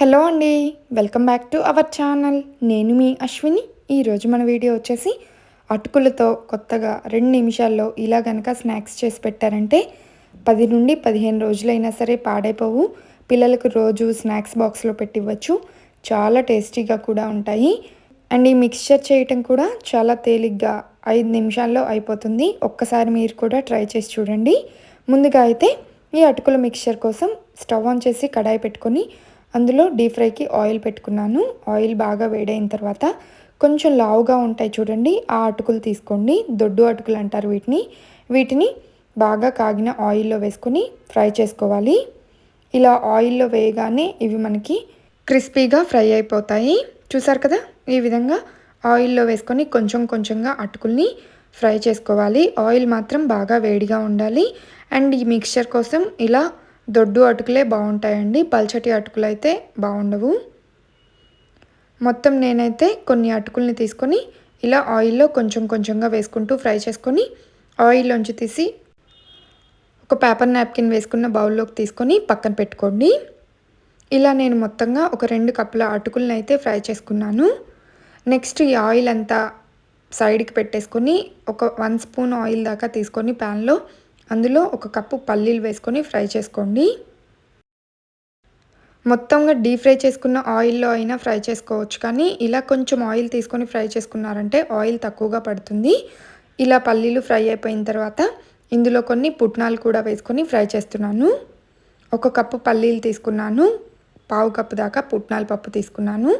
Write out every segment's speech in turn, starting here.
Hello అండి welcome back to our channel. నేను మీ అశ్విని. ఈరోజు మన వీడియో వచ్చేసి అటుకులతో కొత్తగా రెండు నిమిషాల్లో ఇలా కనుక స్నాక్స్ చేసి పెట్టారంటే పది నుండి పదిహేను రోజులైనా సరే పాడైపోవు. పిల్లలకు రోజు స్నాక్స్ బాక్స్లో పెట్టివ్వచ్చు. చాలా టేస్టీగా కూడా ఉంటాయి. అండ్ ఈ మిక్స్చర్ చేయటం కూడా చాలా తేలిగ్గా ఐదు నిమిషాల్లో అయిపోతుంది. ఒక్కసారి మీరు కూడా ట్రై చేసి చూడండి. ముందుగా అయితే ఈ అటుకుల మిక్స్చర్ కోసం స్టవ్ ఆన్ చేసి కడాయి పెట్టుకొని అందులో డీప్ ఫ్రైకి ఆయిల్ పెట్టుకున్నాను. ఆయిల్ బాగా వేడైన తర్వాత కొంచెం లావుగా ఉంటాయి చూడండి ఆ అటుకులు తీసుకోండి. దొడ్డు అటుకులు అంటారు వీటిని. వీటిని బాగా కాగిన ఆయిల్లో వేసుకొని ఫ్రై చేసుకోవాలి. ఇలా ఆయిల్లో వేయగానే ఇవి మనకి క్రిస్పీగా ఫ్రై అయిపోతాయి. చూసారు కదా? ఈ విధంగా ఆయిల్లో వేసుకొని కొంచెం కొంచెంగా అటుకుల్ని ఫ్రై చేసుకోవాలి. ఆయిల్ మాత్రం బాగా వేడిగా ఉండాలి. అండ్ ఈ మిక్చర్ కోసం ఇలా దొడ్డు అటుకులే బాగుంటాయండి. పల్చటి అటుకులు అయితే బాగుండవు. మొత్తం నేనైతే కొన్ని అటుకుల్ని తీసుకొని ఇలా ఆయిల్లో కొంచెం కొంచెంగా వేసుకుంటూ ఫ్రై చేసుకొని ఆయిల్లోంచి తీసి ఒక పేపర్ నాప్కిన్ వేసుకున్న బౌల్లోకి తీసుకొని పక్కన పెట్టుకోండి. ఇలా నేను మొత్తంగా ఒక రెండు కప్పుల అటుకులను అయితే ఫ్రై చేసుకున్నాను. నెక్స్ట్ ఈ ఆయిల్ అంతా సైడ్కి పెట్టేసుకొని ఒక వన్ స్పూన్ ఆయిల్ దాకా తీసుకొని ప్యాన్లో అందులో ఒక కప్పు పల్లీలు వేసుకొని ఫ్రై చేసుకోండి. మొత్తంగా డీప్ ఫ్రై చేసుకున్న ఆయిల్లో అయినా ఫ్రై చేసుకోవచ్చు కానీ ఇలా కొంచెం ఆయిల్ తీసుకొని ఫ్రై చేసుకున్నారంటే ఆయిల్ తక్కువగా పడుతుంది. ఇలా పల్లీలు ఫ్రై అయిపోయిన తర్వాత ఇందులో కొన్ని పుట్నాలు కూడా వేసుకొని ఫ్రై చేస్తున్నాను. ఒక కప్పు పల్లీలు తీసుకున్నాను. పావు కప్పు దాకా పుట్నాల పప్పు తీసుకున్నాను.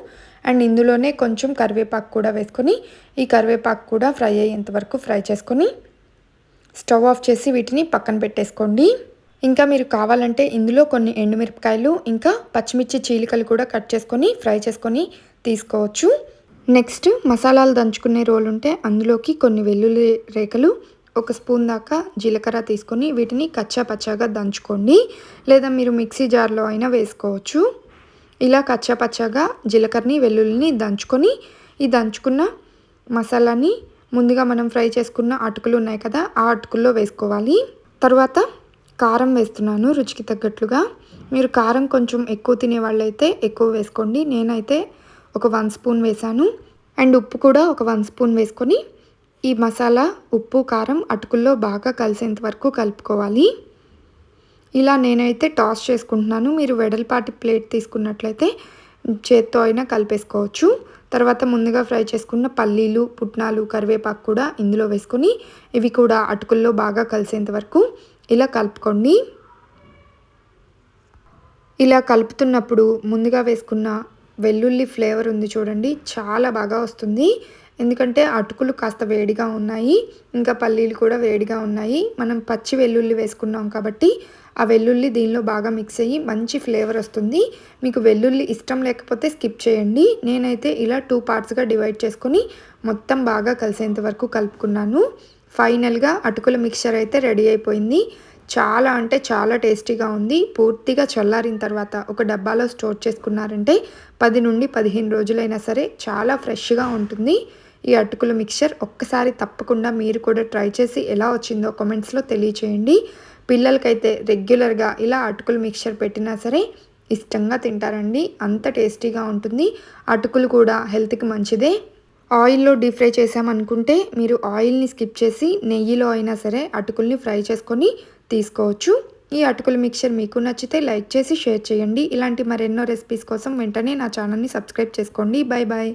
అండ్ ఇందులోనే కొంచెం కరివేపాకు కూడా వేసుకొని ఈ కరివేపాకు కూడా ఫ్రై అయ్యేంత వరకు ఫ్రై చేసుకొని స్టవ్ ఆఫ్ చేసి వీటిని పక్కన పెట్టేసుకోండి. ఇంకా మీరు కావాలంటే ఇందులో కొన్ని ఎండుమిరపకాయలు ఇంకా పచ్చిమిర్చి చీలికలు కూడా కట్ చేసుకొని ఫ్రై చేసుకొని తీసుకోవచ్చు. నెక్స్ట్ మసాలాలు దంచుకునే రోల్ ఉంటే అందులోకి కొన్ని వెల్లుల్లి రేఖలు ఒక స్పూన్ దాకా జీలకర్ర తీసుకొని వీటిని కచ్చా పచ్చాగా దంచుకోండి. లేదా మీరు మిక్సీ జార్లో అయినా వేసుకోవచ్చు. ఇలా కచ్చా పచ్చాగా జీలకర్రని వెల్లుల్లిని దంచుకొని ఈ దంచుకున్న మసాలాని ముందుగా మనం ఫ్రై చేసుకున్న అటుకులు ఉన్నాయి కదా ఆ అటుకుల్లో వేసుకోవాలి. తర్వాత కారం వేస్తున్నాను రుచికి తగ్గట్లుగా. మీరు కారం కొంచెం ఎక్కువ తినే వాళ్ళైతే ఎక్కువ వేసుకోండి. నేనైతే ఒక వన్ స్పూన్ వేసాను అండ్ ఉప్పు కూడా ఒక వన్ స్పూన్ వేసుకొని ఈ మసాలా ఉప్పు కారం అటుకుల్లో బాగా కలిసేంత వరకు కలుపుకోవాలి. ఇలా నేనైతే టాస్ చేసుకుంటున్నాను. మీరు వెడల్పాటి ప్లేట్ తీసుకున్నట్లయితే చేత్తో అయినా కలిపేసుకోవచ్చు. తర్వాత ముందుగా ఫ్రై చేసుకున్న పల్లీలు పుట్నాలు కరివేపాకు కూడా ఇందులో వేసుకొని ఇవి కూడా అటుకుల్లో బాగా కలిసేంత వరకు ఇలా కలుపుకోండి ఇలా కలుపుతున్నప్పుడు ముందుగా వేసుకున్న వెల్లుల్లి ఫ్లేవర్ ఉంది చూడండి చాలా బాగా వస్తుంది. ఎందుకంటే అటుకులు కాస్త వేడిగా ఉన్నాయి ఇంకా పల్లీలు కూడా వేడిగా ఉన్నాయి. మనం పచ్చి వెల్లుల్లి వేసుకున్నాం కాబట్టి ఆ వెల్లుల్లి దీనిలో బాగా మిక్స్ అయ్యి మంచి ఫ్లేవర్ వస్తుంది. మీకు వెల్లుల్లి ఇష్టం లేకపోతే స్కిప్ చేయండి. నేనైతే ఇలా టూ పార్ట్స్గా డివైడ్ చేసుకుని మొత్తం బాగా కలిసేంత వరకు కలుపుకున్నాను. ఫైనల్గా అటుకుల మిక్చర్ అయితే రెడీ అయిపోయింది. చాలా అంటే చాలా టేస్టీగా ఉంది. పూర్తిగా చల్లారిన తర్వాత ఒక డబ్బాలో స్టోర్ చేసుకున్నారంటే పది నుండి పదిహేను రోజులైనా సరే చాలా ఫ్రెష్గా ఉంటుంది. ఈ అటుకుల మిక్చర్ ఒక్కసారి తప్పకుండా మీరు కూడా ట్రై చేసి ఎలా వచ్చిందో కామెంట్స్లో తెలియచేయండి. పిల్లలకైతే రెగ్యులర్గా ఇలా అటుకులు మిక్చర్ పెట్టినా సరే ఇష్టంగా తింటారండి. అంత టేస్టీగా ఉంటుంది. అటుకులు కూడా హెల్త్కి మంచిదే. ఆయిల్లో డీప్ ఫ్రై చేసామనుకుంటే మీరు ఆయిల్ని స్కిప్ చేసి నెయ్యిలో అయినా సరే అటుకుల్ని ఫ్రై చేసుకొని తీసుకోవచ్చు. ఈ అటుకుల మిక్చర్ మీకు నచ్చితే లైక్ చేసి షేర్ చేయండి. ఇలాంటి మరెన్నో రెసిపీస్ కోసం వెంటనే నా ఛానల్ని సబ్స్క్రైబ్ చేసుకోండి. Bye bye